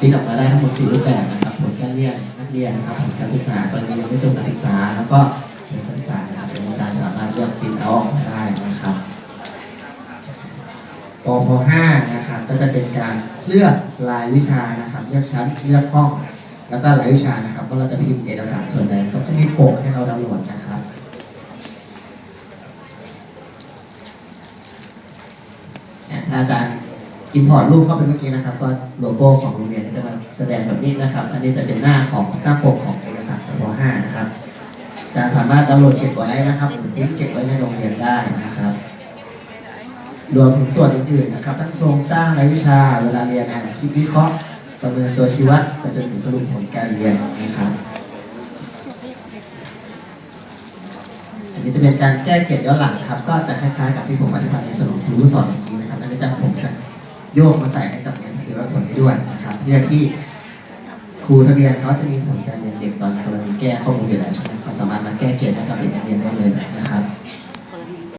ปริ้นออกมาได้ทั้งหมด4รูปแบบนะครับผลการเรียนนักเรียนนะครับผลการศึกษากรณียังไม่จบการศึกษา แล้วก็ผลการศึกษานะครับเป็นอาจารย์สามารถเลือกปริ้นเอาออกมาได้นะครับปพ5นะครับก็จะเป็นการเลือกรายวิชานะครับเลือกชั้นเลือกห้อง แล้วก็รายวิชานะครับว่าเราจะพิมพ์เอกสารส่วนใดก็จะมีโปกให้เราดาวน์โหลดนะครับอาจารย์อินพอร์ตรูปเข้าไปเมื่อกี้นะครับ ก็โลโก้ของโรงเรียน แสดงแบบนี้นะครับ อันนี้จะเป็นหน้าของหน้าปกของเอกสารป .5 นะครับจารย์สามารถดาวน์โหลดเก็บไว้นะครับหรือพิมพ์เก็บไว้ในโรงเรียนได้นะครับ รวมถึงส่วนอื่นๆนะครับ ทั้งโครงสร้างรายวิชาเวลาเรียนอ่านคิดวิเคราะห์ ประเมินตัวชี้วัดไปจนถึงสรุปผลการเรียนนะครับอันนี้จะเป็นการแก้เกรดย้อนหลังครับ ก็จะคล้ายๆ กับที่ผมอธิบายในส่วนของครูสอนเมื่อกี้นะครับอันนี้จะผมจะโยกมาใส่ให้กับเรีย วัติผลให้ด้วยนะครับเพื่อที่ครูทะเบียนเขาจะมีผลการเรียนเด็กตอนกรณีแก้ข้อมูลอยู่แล้วใช่ไหม